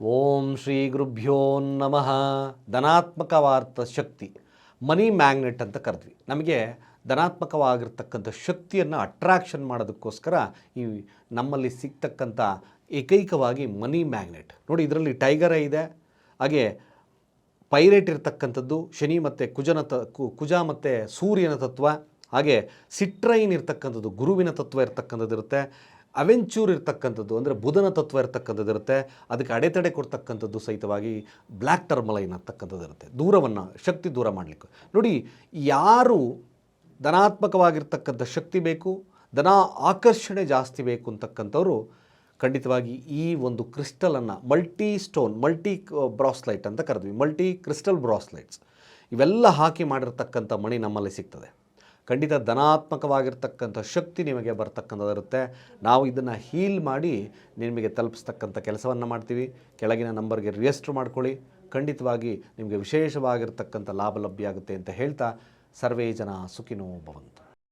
ಓಂ ಶ್ರೀ ಗುರುಭ್ಯೋ ನಮಃ. ಧನಾತ್ಮಕವಾದ ಶಕ್ತಿ, money magnet ಅಂತ ಕರೆದ್ವಿ. ನಮಗೆ ಧನಾತ್ಮಕವಾಗಿರ್ತಕ್ಕಂಥ ಶಕ್ತಿಯನ್ನು ಅಟ್ರಾಕ್ಷನ್ ಮಾಡೋದಕ್ಕೋಸ್ಕರ ಈ ನಮ್ಮಲ್ಲಿ ಸಿಗ್ತಕ್ಕಂಥ ಏಕೈಕವಾಗಿ ಮನಿ ಮ್ಯಾಗ್ನೆಟ್. ನೋಡಿ, ಇದರಲ್ಲಿ ಟೈಗರೇ ಇದೆ, ಹಾಗೆ ಪೈರೇಟ್ ಇರ್ತಕ್ಕಂಥದ್ದು ಶನಿ ಮತ್ತು ಕುಜನ ತ ಕುಜ ಮತ್ತು ಸೂರ್ಯನ ತತ್ವ, ಹಾಗೆ ಸಿಟ್ರೈನ್ ಇರ್ತಕ್ಕಂಥದ್ದು ಗುರುವಿನ ತತ್ವ ಇರ್ತಕ್ಕಂಥದ್ದು ಇರುತ್ತೆ ಅವೆಂಚೂರ್ ಇರ್ತಕ್ಕಂಥದ್ದು, ಅಂದರೆ ಬುಧನ ತತ್ವ ಇರ್ತಕ್ಕಂಥದ್ದು ಇರುತ್ತೆ. ಅದಕ್ಕೆ ಅಡೆತಡೆ ಕೊಡ್ತಕ್ಕಂಥದ್ದು ಸಹಿತವಾಗಿ ಬ್ಲ್ಯಾಕ್ ಟರ್ಮಲೈನ್ ಅಂತಕ್ಕಂಥದ್ದು ಇರುತ್ತೆ. ದೂರವನ್ನು, ಶಕ್ತಿ ದೂರ ಮಾಡಲಿಕ್ಕೆ. ನೋಡಿ, ಯಾರು ಧನಾತ್ಮಕವಾಗಿರ್ತಕ್ಕಂಥ ಶಕ್ತಿ ಬೇಕು, ಧನ ಆಕರ್ಷಣೆ ಜಾಸ್ತಿ ಬೇಕು ಅಂತಕ್ಕಂಥವ್ರು ಖಂಡಿತವಾಗಿ ಈ ಒಂದು ಕ್ರಿಸ್ಟಲನ್ನು ಮಲ್ಟಿ ಸ್ಟೋನ್, ಮಲ್ಟಿ ಬ್ರಾಸ್ಲೈಟ್ ಅಂತ ಕರೆದ್ವಿ. Multi crystal bracelets. ಇವೆಲ್ಲ ಹಾಕಿ ಮಾಡಿರ್ತಕ್ಕಂಥ ಮಣಿ ನಮ್ಮಲ್ಲಿ ಸಿಗ್ತದೆ. ಖಂಡಿತ ಧನಾತ್ಮಕವಾಗಿರ್ತಕ್ಕಂಥ ಶಕ್ತಿ ನಿಮಗೆ ಬರ್ತಕ್ಕಂಥದ್ದಿರುತ್ತೆ. ನಾವು ಇದನ್ನು ಹೀಲ್ ಮಾಡಿ ನಿಮಗೆ ತಲುಪಿಸ್ತಕ್ಕಂಥ ಕೆಲಸವನ್ನು ಮಾಡ್ತೀವಿ. ಕೆಳಗಿನ ನಂಬರ್ಗೆ ರಿಜಿಸ್ಟರ್ ಮಾಡ್ಕೊಳ್ಳಿ. ಖಂಡಿತವಾಗಿ ನಿಮಗೆ ವಿಶೇಷವಾಗಿರ್ತಕ್ಕಂಥ ಲಾಭ ಲಭ್ಯ ಆಗುತ್ತೆ ಅಂತ ಹೇಳ್ತಾ ಸರ್ವೇ ಜನ ಸುಖಿನೋ ಭವಂತು.